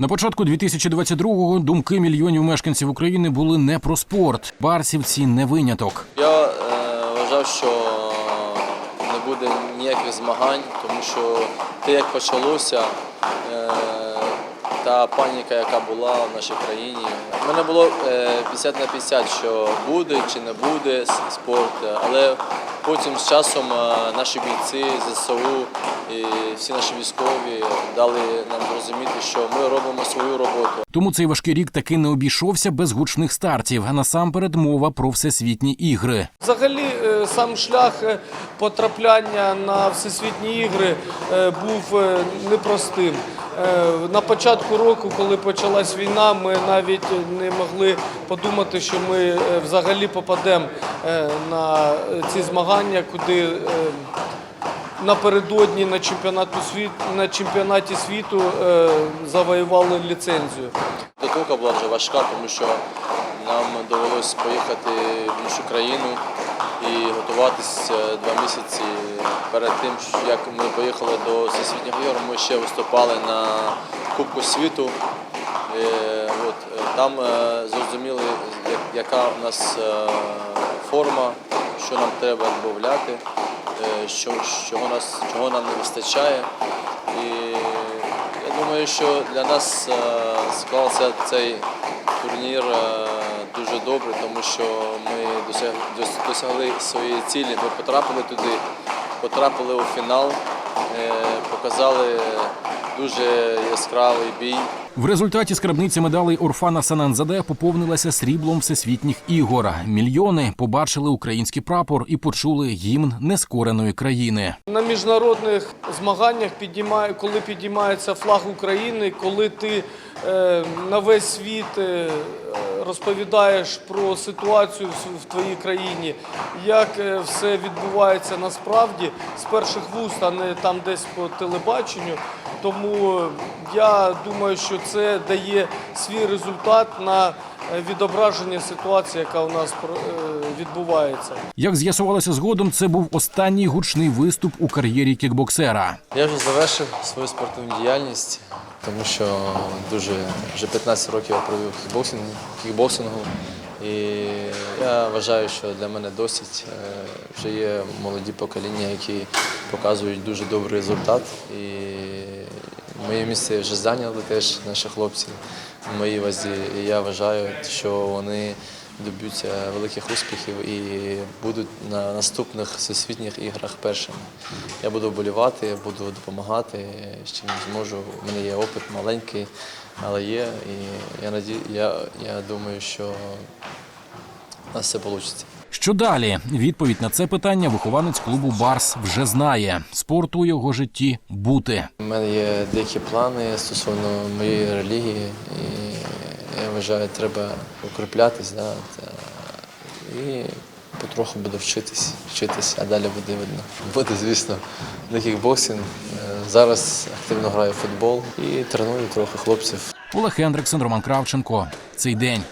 На початку 2022-го думки мільйонів мешканців України були не про спорт. Барсівці не виняток. Я е, вважав, що не буде ніяких змагань, тому що те, як почалося, е, та паніка, яка була в нашій країні, в мене було е, 50 на 50, що буде чи не буде спорт, але потім з часом е, наші бійці ЗСУ і всі наші військові дали нам зрозуміти, що ми робимо свою роботу. Тому цей важкий рік таки не обійшовся без гучних стартів. А насамперед мова про всесвітні ігри. Взагалі, е, сам шлях е, потрапляння на всесвітні ігри е, був непростим. На початку року, коли почалась війна, ми навіть не могли подумати, що ми взагалі попадемо на ці змагання, куди напередодні на чемпіонату світ на чемпіонаті світу е, завоювали ліцензію. Підготовка була вже важка, тому що нам довелося поїхати в іншу країну і готуватися два місяці перед тим, як ми поїхали до всесвітніх ігор, ми ще виступали на Кубку світу. Е, е, там зрозуміли, яка у нас форма, що нам треба додати, що, чого, нас, чого нам не вистачає. І я думаю, що для нас е, склався цей турнір е, дуже добре, тому що ми досяг- досягли своєї цілі. Ми потрапили туди, потрапили у фінал, е, показали дуже яскравий бій. В результаті скарбниця медалей Орфана Сананзаде поповнилася сріблом всесвітніх ігор. Мільйони побачили український прапор і почули гімн нескореної країни. На міжнародних змаганнях підіймає, коли підіймається флаг України, коли ти е, на весь світ е, розповідаєш про ситуацію в, твоїй країні, як е, все відбувається насправді з перших вуст, а не там десь по телебаченню. Тому я думаю, що це дає свій результат на е, відображення ситуації, яка у нас про- е, відбувається. Як з'ясувалося згодом, це був останній гучний виступ у кар'єрі кікбоксера. Я вже завершив свою спортивну діяльність, тому що дуже вже 15 років я провів кікбоксинг, кікбоксингу. І я вважаю, що для мене досить Е, вже є молоді покоління, які показують дуже добрий результат. І моє місце вже зайняли теж наші хлопці в моїй вазі. І я вважаю, що вони доб'ються великих успіхів і будуть на наступних всесвітніх іграх першими. Я буду вболівати, буду допомагати, з чим зможу. У мене є опит маленький, але є. І я наді... я, я думаю, що у нас все вийде. Що далі? Відповідь на це питання вихованець клубу Барс вже знає. Спорту у його житті бути. У мене є деякі плани стосовно моєї релігії, і я вважаю, треба укріплятись, да, та, і потроху буду вчитись, вчитись, а далі буде видно. Буде, звісно, на кікбоксинг. Зараз активно граю в футбол і треную трохи хлопців. Олег Хендриксон, Роман Кравченко. Цей день.